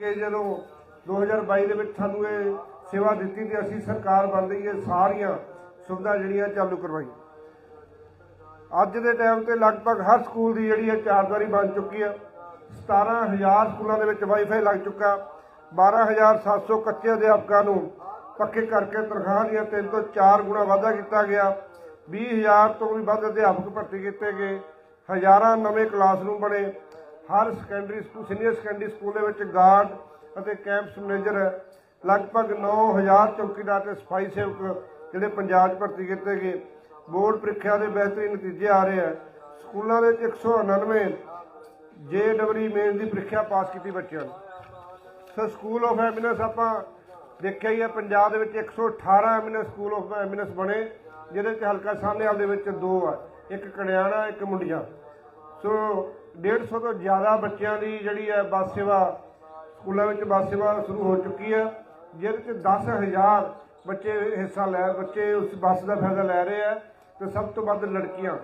ਕਿ ਜਦੋਂ 2022 ਦੇ ਵਿੱਚ ਸਾਨੂੰ ਇਹ ਸੇਵਾ ਦਿੱਤੀ ਤੇ ਅਸੀਂ ਸਰਕਾਰ ਬਣਦੀ ਗਈ ਇਹ ਸਾਰੀਆਂ ਸੁਵਿਧਾ ਜਿਹੜੀਆਂ ਚਾਲੂ ਕਰਵਾਈ ਅੱਜ ਦੇ ਟਾਈਮ ਤੇ ਲਗਭਗ ਹਰ ਸਕੂਲ ਦੀ ਜਿਹੜੀ ਹੈ ਚਾਰਦਾਰੀ ਬਣ ਚੁੱਕੀ ਹੈ 17000 ਸਕੂਲਾਂ ਦੇ ਵਿੱਚ ਵਾਈਫਾਈ ਲੱਗ ਚੁੱਕਾ। 12700 ਕੱਚੇ ਅਧਿਆਪਕਾਂ ਨੂੰ ਪੱਕੇ ਕਰਕੇ ਤਨਖਾਹ ਦੀਆਂ ਤਿੰਨ ਤੋਂ ਚਾਰ ਗੁਣਾ ਵਾਧਾ ਕੀਤਾ ਗਿਆ। 20000 ਤੋਂ ਵੀ ਵੱਧ ਅਧਿਆਪਕ ਭਰਤੀ ਕੀਤੇ ਗਏ। ਹਜ਼ਾਰਾਂ ਨਵੇਂ ਕਲਾਸਰੂਮ ਬਣੇ। ਹਰ secondary school senior secondary school ਦੇ ਵਿੱਚ ਗਾਰਡ ਅਤੇ ਕੈਂਪਸ ਮੈਨੇਜਰ ਲਗਭਗ 9000 ਚੌਕੀਦਾਰ ਤੇ ਸਫ਼ਾਈ ਸੇਵਕ ਜਿਹੜੇ ਪੰਜਾਬ 'ਚ ਭਰਤੀ ਕੀਤੇ ਗਏ। ਬੋਰਡ ਪ੍ਰੀਖਿਆ ਦੇ ਬਿਹਤਰੀਨ ਨਤੀਜੇ ਆ ਰਹੇ ਆ। ਸਕੂਲਾਂ ਦੇ ਵਿੱਚ 199 ਜੇ ਡਬਲਈ ਮੇਨ ਦੀ ਪ੍ਰੀਖਿਆ ਪਾਸ ਕੀਤੀ ਬੱਚਿਆਂ ਨੇ। ਸੋ ਸਕੂਲ ਆਫ ਐਮਿਨੈਂਸ ਆਪਾਂ ਦੇਖਿਆ ਹੀ ਹੈ ਪੰਜਾਬ ਦੇ ਵਿੱਚ 118 ਐਮਿਨੈਂਸ ਸਕੂਲ ਆਫ ਐਮਿਨੈਂਸ ਬਣੇ, ਜਿਹਦੇ ਚ ਹਲਕਾ ਸਾਹਮਣੇ ਵਾਲ ਦੇ ਵਿੱਚ ਦੋ ਆ। ਇੱਕ ਕੜਿਆਣਾ ਇੱਕ ਮੁੰਡੀਆਂ। ਸੋ 150 ਤੋਂ ਜ਼ਿਆਦਾ ਬੱਚਿਆਂ ਦੀ ਜਿਹੜੀ ਹੈ ਬੱਸ ਸੇਵਾ, ਸਕੂਲਾਂ ਵਿੱਚ ਬੱਸ ਸੇਵਾ ਸ਼ੁਰੂ ਹੋ ਚੁੱਕੀ ਹੈ, ਜਿਹਦੇ ਚ 10000 ਬੱਚੇ ਹਿੱਸਾ ਲੈ, ਬੱਚੇ ਉਸ ਬੱਸ ਦਾ ਫਾਇਦਾ ਲੈ ਰਹੇ ਆ ਤੇ ਸਭ ਤੋਂ ਵੱਧ ਲੜਕੀਆਂ।